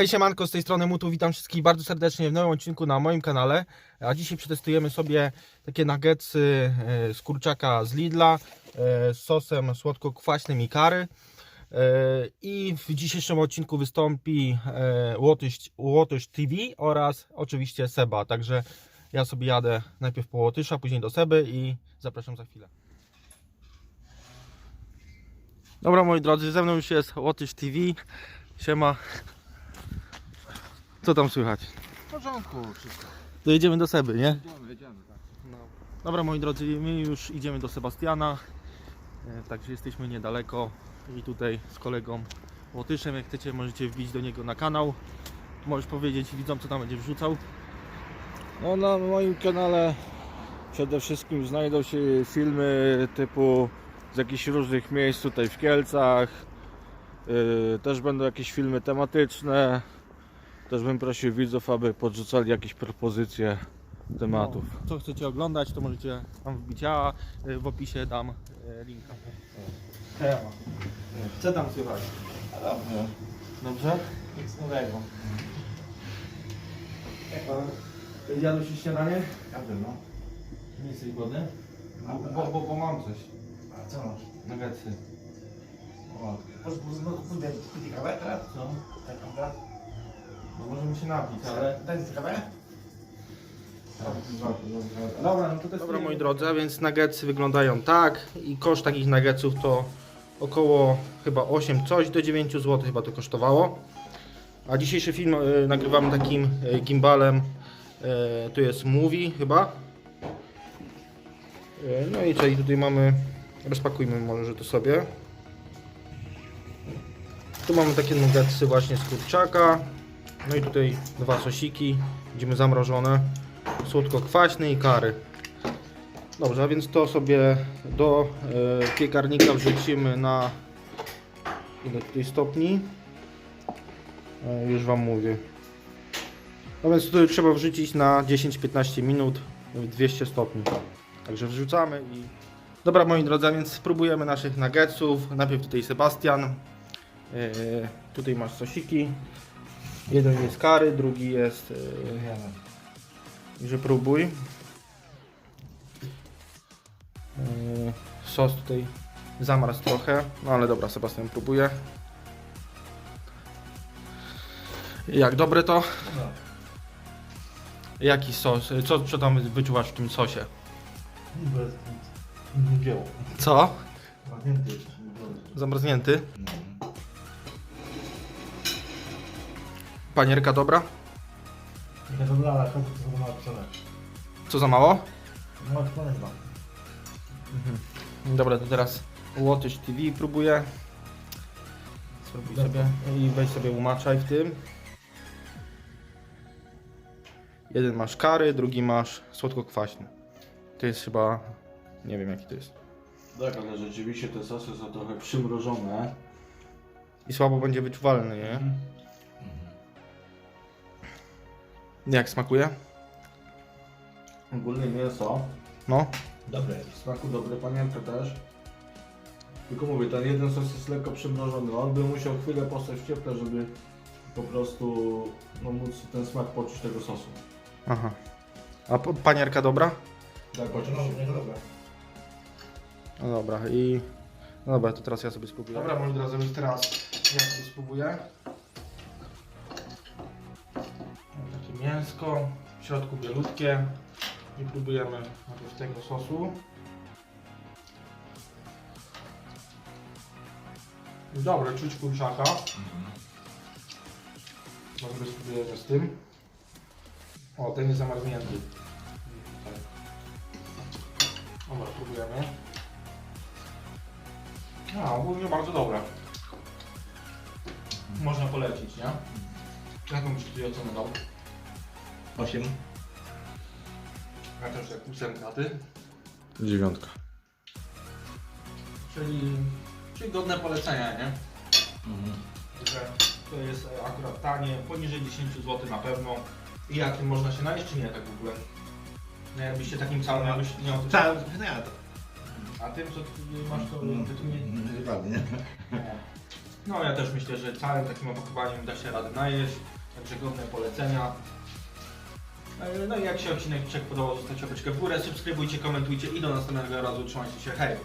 Hej siemanko, z tej strony Mutu, witam wszystkich bardzo serdecznie w nowym odcinku na moim kanale. A dzisiaj przetestujemy sobie takie nuggetsy e, z kurczaka z Lidla e, z sosem słodko-kwaśnym i kary. E, I w dzisiejszym odcinku wystąpi Łotyś, Łotyś TV oraz oczywiście Seba. Także ja sobie jadę najpierw po Łotysza, później do Seby i zapraszam za chwilę. Dobra moi drodzy, ze mną już jest Łotysz TV. Siema. Co tam słychać? W porządku, wszystko. To jedziemy do Seby, nie? Jedziemy, jedziemy, tak. Dobra moi drodzy, my już idziemy do Sebastiana. E, Także jesteśmy niedaleko i tutaj z kolegą Łotyszem. Jak chcecie, możecie wbić do niego na kanał. Możesz powiedzieć widzom, co tam będzie wrzucał. No na moim kanale przede wszystkim znajdą się filmy typu z jakichś różnych miejsc tutaj w Kielcach. Yy, też będą jakieś filmy tematyczne. Też bym prosił widzów, aby podrzucali jakieś propozycje tematów. No, co chcecie oglądać, to możecie tam wbić. Ja e, w opisie dam e, linka. Co tam słychać? Dobrze, Dobrze? nic nowego. Jadłeś już śniadanie? Ja wiem, no. Nie jesteś głodny? No, Bo, bo, bo mam coś. A co masz? Nuggetsy. O, pójdę kawę teraz? Co? Tak, prawda? No możemy się napić, ale... Daj mi kawę? Dobra, no to Dobra moi drodzy, a więc nuggetsy wyglądają tak i koszt takich nuggetsów to około chyba 8 coś do 9 zł chyba to kosztowało. A dzisiejszy film e, nagrywamy takim e, gimbalem, e, tu jest Movie chyba. E, no i czyli tutaj mamy, rozpakujmy może to sobie. Tu mamy takie nuggetsy właśnie z kurczaka. No i tutaj dwa sosiki, widzimy zamrożone słodko-kwaśny i kary. Dobrze, a więc to sobie do e, piekarnika wrzucimy na ile tutaj stopni? E, już Wam mówię. No więc tutaj trzeba wrzucić na 10-15 minut w 200 stopni. Także wrzucamy i... Dobra moi drodzy, więc spróbujemy naszych nuggetsów. Najpierw tutaj Sebastian. E, tutaj masz sosiki. Jeden jest kary, drugi jest... E, że próbuj. Yy, Sos tutaj zamarzł trochę, no ale dobra, Sebastian próbuje. Jak dobre to? Jaki sos? Co, co tam wyczuwasz w tym sosie? Dzieło. Co? Pamiętaj, Zamarznięty? Panierka dobra? To dla ale to to ma napisane. Co za mało? No to nie znam. Dobra, to teraz Łotyś TV próbuję. Spróbuj sobie i weź sobie umaczaj w tym. Jeden masz kary, drugi masz słodko-kwaśny. To jest chyba... nie wiem jaki to jest. Tak, ale rzeczywiście te sosy są trochę przymrożone. I słabo będzie wyczuwalny, nie? Jak smakuje? Ogólnie mięso. No. Dobre. W smaku dobre, panienka też. Tylko mówię, ten jeden sos jest lekko przymrożony. On by musiał chwilę postać w cieple, żeby po prostu no, móc ten smak poczuć tego sosu. Aha. A po- panierka dobra? Tak, oczywiście. No, dobra. No dobra i... No dobra, to teraz ja sobie spróbuję. Dobra, moi drodzy, już teraz ja sobie spróbuję. Mięsko, w środku bielutkie. I próbujemy najpierw tego sosu. Dobre, czuć kurczaka. Może spróbujemy z tym. O, ten jest zamarznięty. Dobra, próbujemy. A, ogólnie bardzo dobre. Można polecić, nie? Jaką byś tutaj ocenę dał? 8. Ja też jak ósemka, ty? Dziewiątka. Czyli, czyli godne polecenia, nie? Że to jest akurat tanie, poniżej 10 zł na pewno. I jakim można się najeść, czy nie tak w ogóle? No jakbyście takim samym jakbyś miał coś... Tak, no ja to. A tym co ty masz to... Ty tu nie... Nie wypadnie, nie? Nie. No ja też myślę, że całym takim opakowaniem da się radę najeść, także godne polecenia. E, No i jak się odcinek podobał, zostawcie łapeczkę w górę, subskrybujcie, komentujcie i do następnego razu. Trzymajcie się, hej!